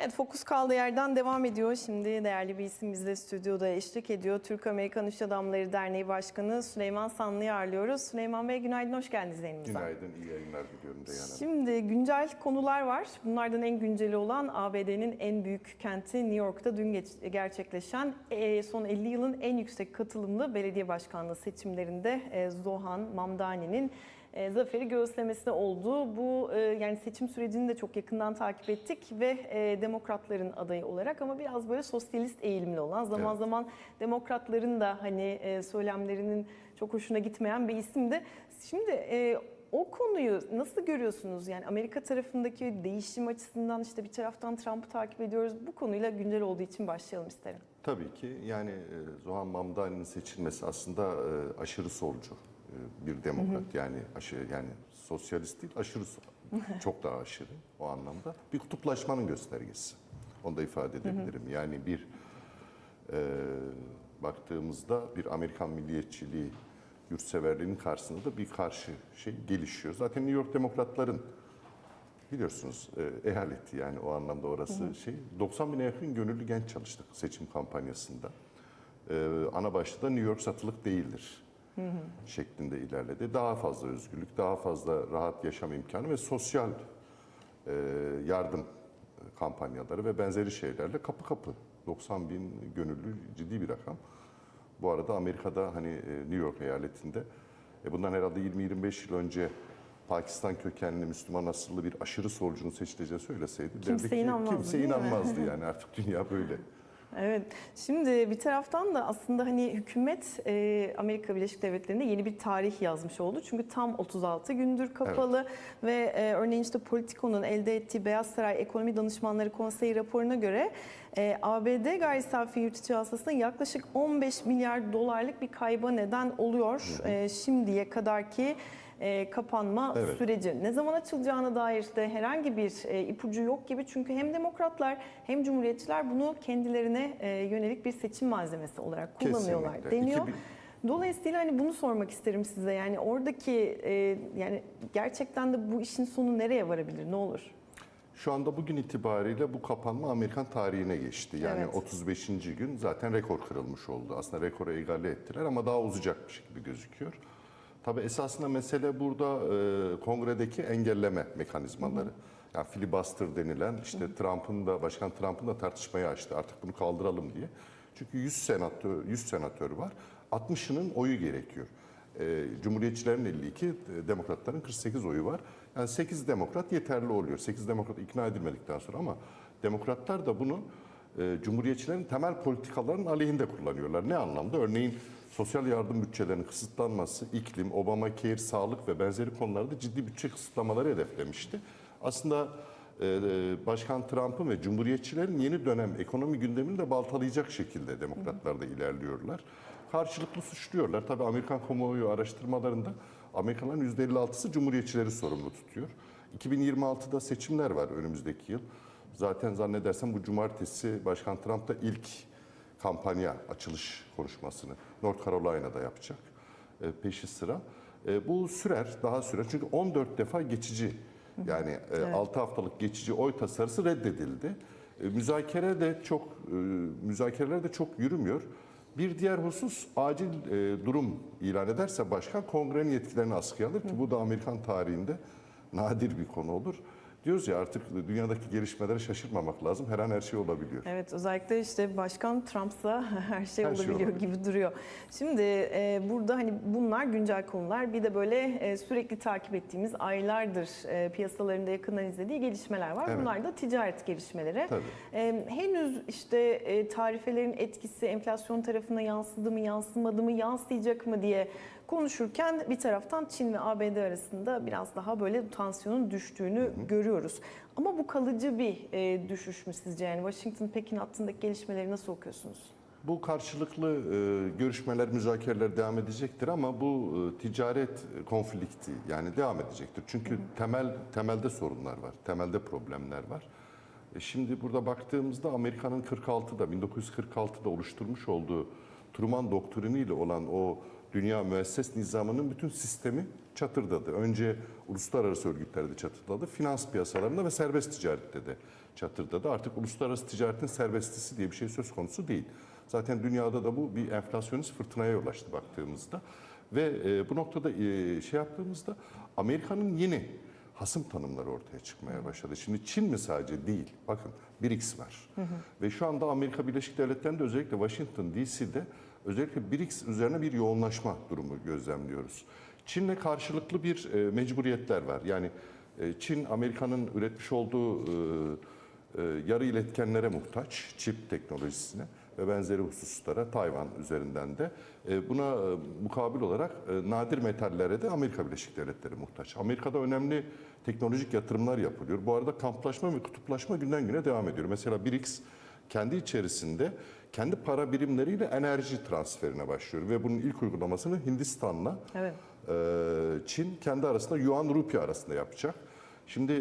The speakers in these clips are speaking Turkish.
Evet fokus kaldığı yerden devam ediyor. Şimdi değerli bir isim bizde stüdyoda eşlik ediyor. Türk-Amerikan İş Adamları Derneği Başkanı Süleyman Sanlı'yı ağırlıyoruz. Süleyman Bey günaydın, hoş geldiniz yayınımıza. Günaydın, iyi yayınlar diliyorum Reyhan Hanım. Şimdi güncel konular var. Bunlardan en günceli olan ABD'nin en büyük kenti New York'ta dün geç- gerçekleşen e, son 50 yılın en yüksek katılımlı belediye başkanlığı seçimlerinde e, Zohan Mamdani'nin e, zaferi göğüslemesi oldu. Bu e, yani seçim sürecini de çok yakından takip ettik ve e, demokratların adayı olarak ama biraz böyle sosyalist eğilimli olan zaman Evet. zaman demokratların da hani e, söylemlerinin çok hoşuna gitmeyen bir isimdi. Şimdi e, o konuyu nasıl görüyorsunuz? Yani Amerika tarafındaki değişim açısından işte bir taraftan Trump'ı takip ediyoruz. Bu konuyla güncel olduğu için başlayalım isterim. Tabii ki yani e, Zohan Mamdani'nin seçilmesi aslında e, aşırı solcu bir demokrat. Yani aşırı yani sosyalist değil, aşırı. Çok daha aşırı o anlamda. Bir kutuplaşmanın göstergesi. Onu da ifade edebilirim. Yani bir e, baktığımızda bir Amerikan milliyetçiliği, yurtseverliğinin karşısında da bir karşı şey gelişiyor. Zaten New York Demokratların biliyorsunuz e, eyaleti yani o anlamda orası şey. 90 bine yakın gönüllü genç çalıştık seçim kampanyasında. E, ana başta da New York satılık değildir şeklinde ilerledi. Daha fazla özgürlük, daha fazla rahat yaşam imkanı ve sosyal e, yardım kampanyaları ve benzeri şeylerle kapı kapı 90 bin gönüllü ciddi bir rakam. Bu arada Amerika'da hani e, New York eyaletinde e, bundan herhalde 20-25 yıl önce Pakistan kökenli Müslüman asıllı bir aşırı solcunun seçileceği söyleseydi Kimse derdi ki inanmazdı, kimse inanmazdı yani artık dünya böyle. Evet. Şimdi bir taraftan da aslında hani hükümet e, Amerika Birleşik Devletleri'nde yeni bir tarih yazmış oldu. Çünkü tam 36 gündür kapalı ve e, örneğin işte Politico'nun elde ettiği Beyaz Saray Ekonomi Danışmanları Konseyi raporuna göre e, ABD gayri safi yurt içi hasılasında yaklaşık 15 milyar dolarlık bir kayba neden oluyor. E, şimdiye kadar ki e, kapanma Evet. süreci. Ne zaman açılacağına dair de herhangi bir e, ipucu yok gibi. Çünkü hem demokratlar hem cumhuriyetçiler bunu kendilerine e, yönelik bir seçim malzemesi olarak kullanıyorlar Kesinlikle. deniyor. 2000 Dolayısıyla hani bunu sormak isterim size. Yani oradaki e, yani gerçekten de bu işin sonu nereye varabilir? Ne olur? Şu anda bugün itibariyle bu kapanma Amerikan tarihine geçti. Yani Evet. 35. gün zaten rekor kırılmış oldu. Aslında rekoru egale ettiler ama daha uzayacakmış gibi gözüküyor. Tabii esasında mesele burada e, kongredeki engelleme mekanizmaları. Yani filibuster denilen işte Trump'ın da Başkan Trump'ın da tartışmayı açtı. Artık bunu kaldıralım diye. Çünkü 100 senatör 100 senatör var. 60'ının oyu gerekiyor. E, Cumhuriyetçilerin 52, e, demokratların 48 oyu var. Yani 8 demokrat yeterli oluyor. 8 demokrat ikna edilmedikten sonra ama demokratlar da bunu e, Cumhuriyetçilerin temel politikalarının aleyhinde kullanıyorlar. Ne anlamda? Örneğin sosyal yardım bütçelerinin kısıtlanması, iklim, Obamacare, sağlık ve benzeri konularda ciddi bütçe kısıtlamaları hedeflemişti. Aslında e, Başkan Trump'ın ve Cumhuriyetçilerin yeni dönem ekonomi gündemini de baltalayacak şekilde demokratlar da ilerliyorlar. Karşılıklı suçluyorlar. Tabii Amerikan kamuoyu araştırmalarında Amerikanların %56'sı Cumhuriyetçileri sorumlu tutuyor. 2026'da seçimler var önümüzdeki yıl. Zaten zannedersem bu cumartesi Başkan Trump da ilk kampanya açılış konuşmasını North Carolina'da yapacak. E, peşi sıra. E, bu sürer, daha sürer. Çünkü 14 defa geçici yani e, 6 haftalık geçici oy tasarısı reddedildi. E, müzakere de çok e, müzakereler de çok yürümüyor. Bir diğer husus acil e, durum ilan ederse başkan kongrenin yetkilerini askıya alır ki bu da Amerikan tarihinde nadir bir konu olur. Diyoruz ya artık dünyadaki gelişmelere şaşırmamak lazım. Her an her şey olabiliyor. Evet özellikle işte Başkan Trump'sa her şey Her şey olabiliyor olabilir. gibi duruyor. Şimdi e, burada hani bunlar güncel konular. Bir de böyle e, sürekli takip ettiğimiz aylardır e, piyasalarında yakından izlediği gelişmeler var. Evet. Bunlar da ticaret gelişmeleri. Tabii. E, henüz işte e, tarifelerin etkisi enflasyon tarafına yansıdı mı, yansımadı mı, yansıyacak mı diye konuşurken bir taraftan Çin ve ABD arasında biraz daha böyle tansiyonun düştüğünü görüyoruz. Ama bu kalıcı bir e, düşüş mü sizce? Yani Washington-Pekin hattındaki gelişmeleri nasıl okuyorsunuz? Bu karşılıklı e, görüşmeler, müzakereler devam edecektir ama bu e, ticaret konflikti yani devam edecektir. Çünkü temel temelde sorunlar var, temelde problemler var. E, şimdi burada baktığımızda Amerika'nın 46'da 1946'da oluşturmuş olduğu Truman doktriniyle olan o dünya müesses nizamının bütün sistemi çatırdadı. Önce uluslararası örgütlerde çatırdadı, finans piyasalarında ve serbest ticarette de çatırdadı. Artık uluslararası ticaretin serbestisi diye bir şey söz konusu değil. Zaten dünyada da bu bir enflasyonist fırtınaya yol açtı baktığımızda. Ve e, bu noktada e, şey yaptığımızda Amerika'nın yeni hasım tanımları ortaya çıkmaya başladı. Şimdi Çin mi sadece değil, bakın BRICS var. Ve şu anda Amerika Birleşik Devletleri'nde özellikle Washington DC'de özellikle BRICS üzerine bir yoğunlaşma durumu gözlemliyoruz. Çin'le karşılıklı bir e, mecburiyetler var. Yani e, Çin Amerika'nın üretmiş olduğu e, e, yarı iletkenlere muhtaç, çip teknolojisine ve benzeri hususlara Tayvan üzerinden de e, buna e, mukabil olarak e, nadir metallere de Amerika Birleşik Devletleri muhtaç. Amerika'da önemli teknolojik yatırımlar yapılıyor. Bu arada kamplaşma ve kutuplaşma günden güne devam ediyor. Mesela BRICS kendi içerisinde kendi para birimleriyle enerji transferine başlıyor ve bunun ilk uygulamasını Hindistan'la Evet. Çin kendi arasında Yuan Rupi arasında yapacak. Şimdi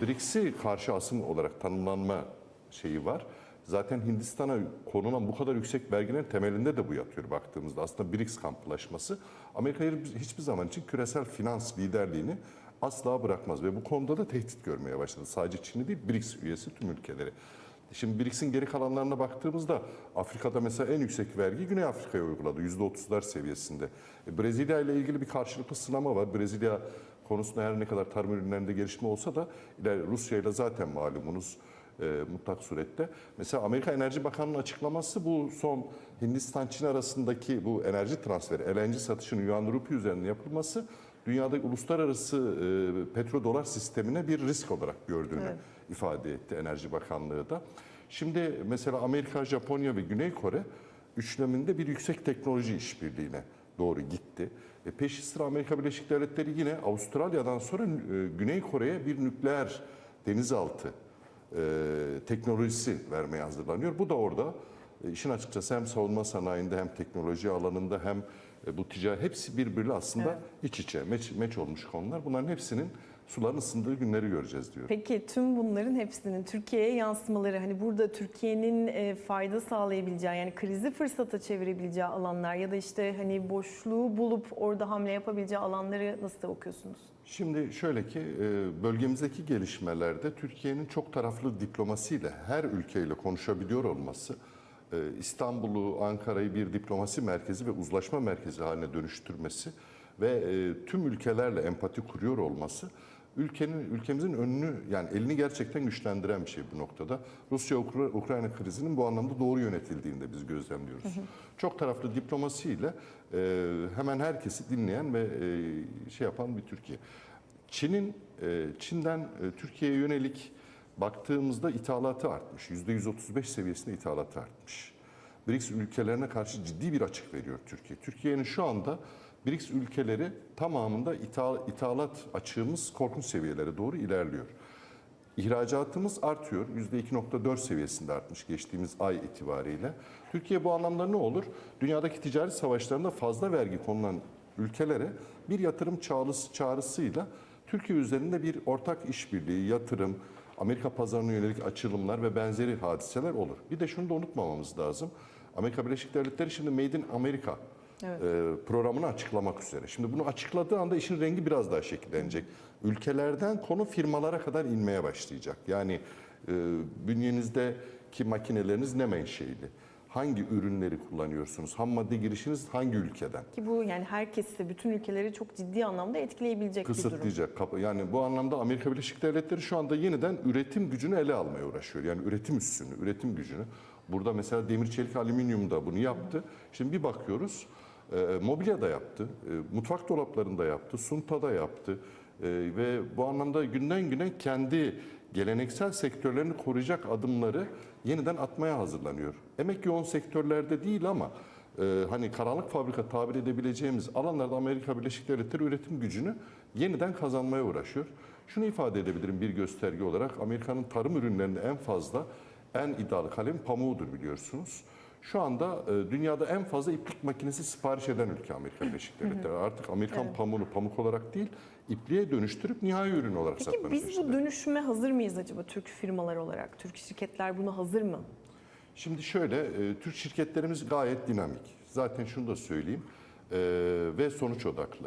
BRICS'i karşı asım olarak tanımlanma şeyi var. Zaten Hindistan'a konulan bu kadar yüksek vergilerin temelinde de bu yatıyor baktığımızda. Aslında BRICS kamplaşması Amerika'yı hiçbir zaman için küresel finans liderliğini asla bırakmaz ve bu konuda da tehdit görmeye başladı. Sadece Çin'i değil BRICS üyesi tüm ülkeleri. Şimdi BRICS'in geri kalanlarına baktığımızda Afrika'da mesela en yüksek vergi Güney Afrika'ya uyguladı. %30'lar seviyesinde. E, Brezilya ile ilgili bir karşılıklı sınama var. Brezilya konusunda her ne kadar tarım ürünlerinde gelişme olsa da Rusya ile zaten malumunuz e, mutlak surette. Mesela Amerika Enerji Bakanı'nın açıklaması bu son Hindistan-Çin arasındaki bu enerji transferi, LNG satışının yuan rupi üzerinde yapılması dünyadaki uluslararası e, petrodolar sistemine bir risk olarak gördüğünü Evet. ifade etti Enerji Bakanlığı da. Şimdi mesela Amerika, Japonya ve Güney Kore üçleminde bir yüksek teknoloji işbirliğine doğru gitti. E peşi sıra Amerika Birleşik Devletleri yine Avustralya'dan sonra e, Güney Kore'ye bir nükleer denizaltı teknolojisi vermeye hazırlanıyor. Bu da orada e, işin açıkçası hem savunma sanayinde hem teknoloji alanında hem e, bu ticaret hepsi birbiriyle aslında Evet. iç içe meç, meç olmuş konular. Bunların hepsinin suların ısındığı günleri göreceğiz diyor. Peki tüm bunların hepsinin Türkiye'ye yansımaları hani burada Türkiye'nin e, fayda sağlayabileceği yani krizi fırsata çevirebileceği alanlar ya da işte hani boşluğu bulup orada hamle yapabileceği alanları nasıl okuyorsunuz? Şimdi şöyle ki e, bölgemizdeki gelişmelerde Türkiye'nin çok taraflı diplomasiyle her ülkeyle konuşabiliyor olması, e, İstanbul'u, Ankara'yı bir diplomasi merkezi ve uzlaşma merkezi haline dönüştürmesi ve e, tüm ülkelerle empati kuruyor olması ülkenin ülkemizin önünü yani elini gerçekten güçlendiren bir şey bu noktada. Rusya Ukrayna krizinin bu anlamda doğru yönetildiğini de biz gözlemliyoruz. Çok taraflı diplomasiyle e, hemen herkesi dinleyen ve e, şey yapan bir Türkiye. Çin'in e, Çin'den e, Türkiye'ye yönelik baktığımızda ithalatı artmış. %135 seviyesinde ithalatı artmış. BRICS ülkelerine karşı ciddi bir açık veriyor Türkiye. Türkiye'nin şu anda BRICS ülkeleri tamamında ithal, ithalat açığımız korkunç seviyelere doğru ilerliyor. İhracatımız artıyor. %2.4 seviyesinde artmış geçtiğimiz ay itibariyle. Türkiye bu anlamda ne olur? Dünyadaki ticaret savaşlarında fazla vergi konulan ülkelere bir yatırım çağrısı, çağrısıyla Türkiye üzerinde bir ortak işbirliği, yatırım, Amerika pazarına yönelik açılımlar ve benzeri hadiseler olur. Bir de şunu da unutmamamız lazım. Amerika Birleşik Devletleri şimdi Made in America Evet. e, programını açıklamak üzere. Şimdi bunu açıkladığı anda işin rengi biraz daha şekillenecek. Ülkelerden konu firmalara kadar inmeye başlayacak. Yani e, bünyenizdeki makineleriniz ne menşeili? Hangi ürünleri kullanıyorsunuz? Ham madde girişiniz hangi ülkeden? Ki bu yani herkesi, bütün ülkeleri çok ciddi anlamda etkileyebilecek bir durum. Kısıtlayacak. Yani bu anlamda Amerika Birleşik Devletleri şu anda yeniden üretim gücünü ele almaya uğraşıyor. Yani üretim üstünü, üretim gücünü. Burada mesela demir çelik alüminyum da bunu yaptı. Şimdi bir bakıyoruz e, mobilya da yaptı, e, mutfak dolaplarında yaptı, suntada yaptı. E, ve bu anlamda günden güne kendi geleneksel sektörlerini koruyacak adımları yeniden atmaya hazırlanıyor. Emek yoğun sektörlerde değil ama hani karanlık fabrika tabir edebileceğimiz alanlarda Amerika Birleşik Devletleri üretim gücünü yeniden kazanmaya uğraşıyor. Şunu ifade edebilirim bir gösterge olarak Amerika'nın tarım ürünlerinde en fazla en iddialı kalem pamuğudur biliyorsunuz. Şu anda e, dünyada en fazla iplik makinesi sipariş eden ülke Amerika Birleşik Devletleri. Artık Amerikan Evet. pamuğunu pamuk olarak değil, ipliğe dönüştürüp nihai ürün olarak Peki satmanın biz bu dönüşüme hazır mıyız acaba Türk firmalar olarak? Türk şirketler buna hazır mı? Şimdi şöyle, e, Türk şirketlerimiz gayet dinamik. Zaten şunu da söyleyeyim. e, ve sonuç odaklı.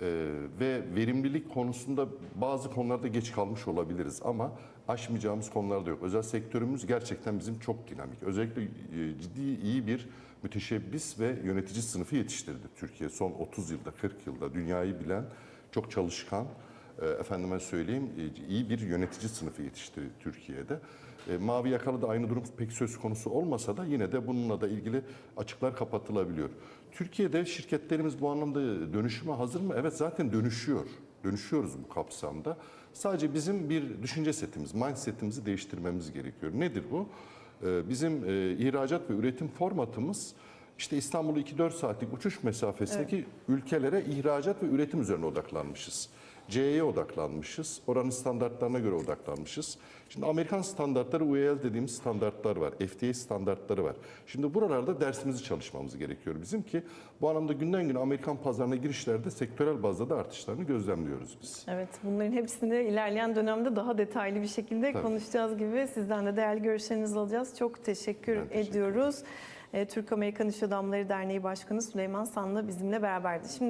E, ve verimlilik konusunda bazı konularda geç kalmış olabiliriz ama aşmayacağımız konular da yok. Özel sektörümüz gerçekten bizim çok dinamik. Özellikle e, ciddi iyi bir müteşebbis ve yönetici sınıfı yetiştirdi Türkiye son 30 yılda, 40 yılda dünyayı bilen, çok çalışkan, e, efendime söyleyeyim e, iyi bir yönetici sınıfı yetiştirdi Türkiye'de. Mavi yakalı da aynı durum pek söz konusu olmasa da yine de bununla da ilgili açıklar kapatılabiliyor. Türkiye'de şirketlerimiz bu anlamda dönüşüme hazır mı? Evet zaten dönüşüyor. Dönüşüyoruz bu kapsamda. Sadece bizim bir düşünce setimiz, mindsetimizi değiştirmemiz gerekiyor. Nedir bu? E, Bizim e, ihracat ve üretim formatımız işte İstanbul'u 2-4 saatlik uçuş mesafesindeki ülkelere ihracat ve üretim üzerine odaklanmışız. CE'ye odaklanmışız. Oranın standartlarına göre odaklanmışız. Şimdi Amerikan standartları UEL dediğimiz standartlar var. FDA standartları var. Şimdi buralarda dersimizi çalışmamız gerekiyor bizim ki bu anlamda günden güne Amerikan pazarına girişlerde sektörel bazda da artışlarını gözlemliyoruz biz. Evet, bunların hepsini ilerleyen dönemde daha detaylı bir şekilde Tabii. konuşacağız gibi. Sizden de değerli görüşlerinizi alacağız. Çok teşekkür, Ben teşekkür ediyoruz. Ee, Türk Amerikan İş Adamları Derneği Başkanı Süleyman Sanlı bizimle beraberdi. Şimdi